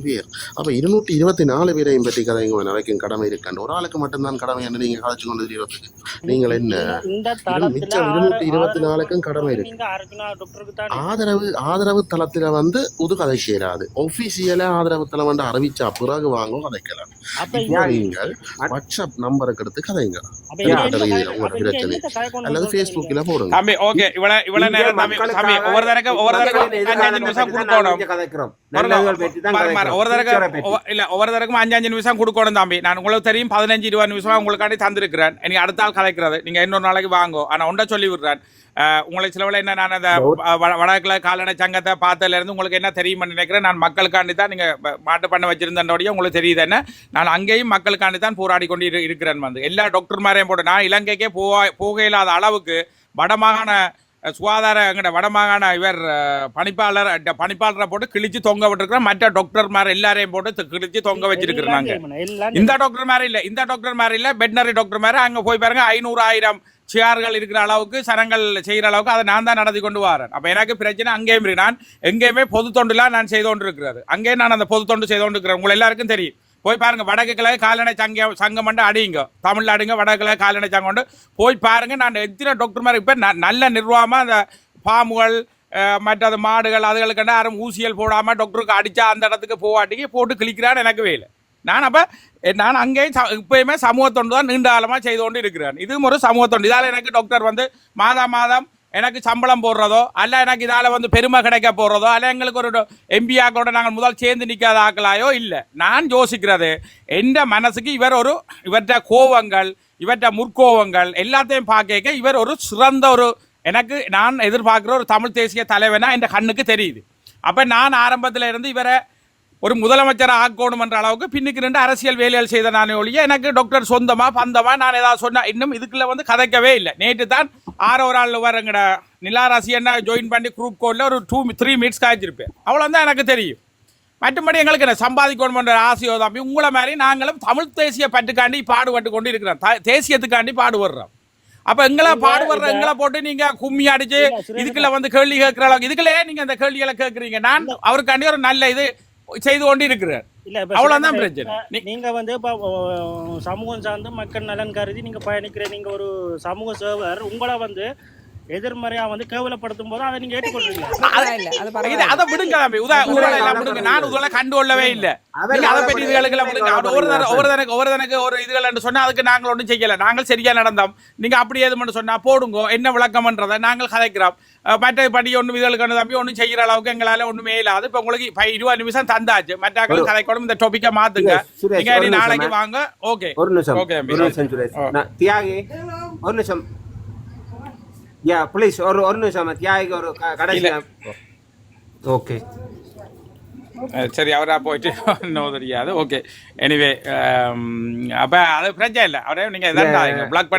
பேர் அப்ப இருநூற்றி இருபத்தி நாலு பேரையும் பற்றி கதைங்க வரைக்கும் கடமை இருக்காண்டு ஒரு ஆளுக்கு மட்டும்தான் கடமை என்று நீங்க கதைச்சு கொண்டு தெரியறதுக்கு நீங்கள் என்ன? மிச்சம் இருநூற்றி இருபத்தி நாலுக்கும் கடமை இருக்கு. நீங்க அர்ஜுனா டாக்டருக்கு தான் ஆதரவு ஆதரவு தளத்துல வந்து புது கதை செய்யறாது ஒபிஷியலா ஆதரவு தளம் வந்து அறிவிச்சா பிறகு வாங்கும் கதைக்கலாம். நீங்கள் வாட்ஸ்அப் நம்பருக்கு எடுத்து கதைங்க. பிரச்சனை. அல்லது? ஃபேஸ்புக்கில் போடுங்க. ஒவ்வொரு தடவை ஒவ்வொரு அஞ்சு நிமிஷம் கொடுக்கணும் ஒவ்வொரு- தடவைக்கும் அஞ்சு அஞ்சு நிமிஷம் கொடுக்கணும் தம்பி. நான் உங்களுக்கு தெரியும் பதினஞ்சு இருபது நிமிஷமா உங்களுக்காண்டி தந்திருக்கிறேன். நீங்க அடுத்த ஆள் கதைக்கிறது நீங்க இன்னொரு நாளைக்கு வாங்கோ. ஆனா ஒன்றை சொல்லி விடுறேன் உங்களுக்கு சிலவில் என்ன நான் அந்த வடக்குல கால்நடை சங்கத்தை பார்த்ததுல இருந்து உங்களுக்கு என்ன தெரியும்னு நினைக்கிறேன் நான் மக்களுக்காண்டி தான் நீங்க ப- மாட்டு பண்ண வச்சிருந்தோடய உங்களுக்கு தெரியுது என்ன? நான் அங்கேயும் மக்களுக்காண்டி தான் போராடி கொண்டு இரு- இருக்கிறேன் வந்து. எல்லா டாக்டர்மாரையும் போட்டு நான் இலங்கைக்கே போக போக இல்லாத அளவுக்கு வடமாகாண சுகாதார எங்கட வடமாகாண இவர் பணிப்பாளர் பணிப்பாளரை போட்டு கிழிச்சு தொங்க விட்டுருக்கிறேன் மற்ற டாக்டர்மார் எல்லாரையும் போட்டு கிழிச்சு தொங்க? எல்லாம் இந்த டாக்டர் மாதிரி இல்ல இந்த டாக்டர் மாதிரி இல்ல வெட்டினரி டாக்டர் மாதிரி அங்க போய் பாருங்க ஐநூறு ஆயிரம் சேர்கள் இருக்கிற அளவுக்கு சரங்கள் செய்யற அளவுக்கு அதை நான் தான் நடத்தி கொண்டு வரேன். அப்ப எனக்கு பிரச்சனை அங்கேயும் இருக்கு. நான் எங்கேயுமே பொது தொண்டுலாம் நான் செய்து கொண்டு இருக்கிறது அங்கேயும் நான் அந்த பொது தொண்டு செய்து கொண்டு இருக்கிறேன் உங்களை எல்லாருக்கும் தெரியும். போய் பாருங்க வடக்கு கிழக்கு கால்நடை சங்கம் சங்கம் மட்டும் அடியுங்க. தமிழ்நாடுங்க அடிங்க வடக்கு கிழக்கு கால்நடை சங்கம் கொண்டு போய் பாருங்க நான் எத்தனை டாக்டர் மாதிரி இப்போ நல்ல நிர்வாகமாக அந்த ஃபார்முகள் மற்றது மாடுகள் அதுகளுக்கு யாரும் ஊசியல் போடாமல் டாக்டருக்கு அடித்தா அந்த இடத்துக்கு போவாட்டிக்கு போட்டு கிழிக்கிறான்னு எனக்கு வேலை. நான் அப்போ நான் அங்கேயும் ச- இப்பயுமே சமூகத்தொண்டு தான் நீண்ட காலமாக செய்து கொண்டு இருக்கிறேன். இதுவும் ஒரு சமூகத்தொண்டு. இதால் எனக்கு டாக்டர் வந்து மாதம் மாதம் எனக்கு சம்பளம் போடுறதோ அல்ல எனக்கு இதால் வந்து பெருமை கிடைக்க போடுறதோ அல்ல எங்களுக்கு ஒரு எம்பி ஆக்களோட நாங்கள் முதல் சேர்ந்து நிற்காத ஆக்கலாயோ இல்லை. நான் யோசிக்கிறது எந்த மனசுக்கு இவர் ஒரு இவற்ற கோவங்கள் இவற்ற முற்கோவங்கள் எல்லாத்தையும் பார்க்க இவர் ஒரு சிறந்த ஒரு எனக்கு நான் எதிர்பார்க்குற ஒரு தமிழ் தேசிய தலைவனா என் கண்ணுக்கு தெரியுது. அப்போ நான் ஆரம்பத்தில் இருந்து இவரை ஒரு முதலமைச்சராக ஆக்கணும் என்ற அளவுக்கு பின்னுக்கு ரெண்டு அரசியல் வேலைகள் செய்த நானே ஒழிய எனக்கு டாக்டர் சொந்தமாக பந்தமாக நான் ஏதாவது சொன்னால் இன்னும் இதுக்குள்ளே வந்து கதைக்கவே இல்லை. நேற்று தான் ஆறோ ஒரு ஆள் வரங்கட நிலாராசி என்ன ஜாயின் பண்ணி குரூப் கோடில் ஒரு டூ த்ரீ மினிட்ஸ் காய்ச்சிருப்பேன். அவ்வளோதான் எனக்கு தெரியும். மற்றபடி எங்களுக்கு என்ன சம்பாதிக்கணும் என்ற ஆசையோ தம்பி உங்களை மாதிரி நாங்களும் தமிழ் தேசிய பட்டுக்காண்டி பாடுபட்டு கொண்டு இருக்கிறோம் தேசியத்துக்காண்டி பாடுபடுறோம். அப்ப எங்களை பாடுபடுற எங்களை போட்டு நீங்க கும்மி அடிச்சு இதுக்குள்ள வந்து கேள்வி கேட்கிற அளவுக்கு இதுக்குள்ள நீங்க அந்த கேள்விகளை கேட்கறீங்க. நான் அவருக்காண்டி ஒரு நல்ல இது செய்து கொண்டு இருக்கிறார் அவ்வளவுதான் பிரச்சனை. நீங்க வந்து இப்ப சமூகம் சார்ந்து மக்கள் நலன் கருதி நீங்க பயணிக்கிற நீங்க ஒரு சமூக சேவர் உங்களை வந்து எதிர்மறையா வந்து கேவலப்படுத்தும் போது அதை நீங்க ஏற்றுக்கொள்றீங்க அது விடுங்க விடுங்க. நான் உங்களை கண்டு கொள்ளவே இல்லை அதை பற்றி இதுகளுக்கு தடவை ஒரு தனக்கு ஒரு தனக்கு ஒரு இதுகள் சொன்னா அதுக்கு நாங்கள் ஒன்றும் செய்யல. நாங்கள் சரியா நடந்தோம். நீங்க அப்படி எது மட்டும் சொன்னா போடுங்க. என்ன விளக்கம்ன்றதை நாங்கள் கதைக்கிறோம். மற்ற படி ஒன்றும் இதுகளுக்கு தம்பி ஒன்றும் செய்யற அளவுக்கு எங்களால ஒண்ணுமே இல்லாது. இப்ப உங்களுக்கு இருபது நிமிஷம் தந்தாச்சு. மற்றாக்கள் கதைக்கணும் இந்த டாபிக்கை மாத்துங்க. நீங்க நாளைக்கு. வாங்க. ஓகே ஒரு நிமிஷம். ஓகே தியாகி ஒரு நிமிஷம். யா ப்ளீஸ் ஒரு ஒரு நிமிஷம் தியாகிக்கு ஒரு கடைசி. ஓகே சரி அவரா போயிட்டு இன்னும் தெரியாது ஓகே எனிவே அப்ப அது பிரச்சனை இல்லை. அவரே நீங்க இதான் பிளாக் பண்ணி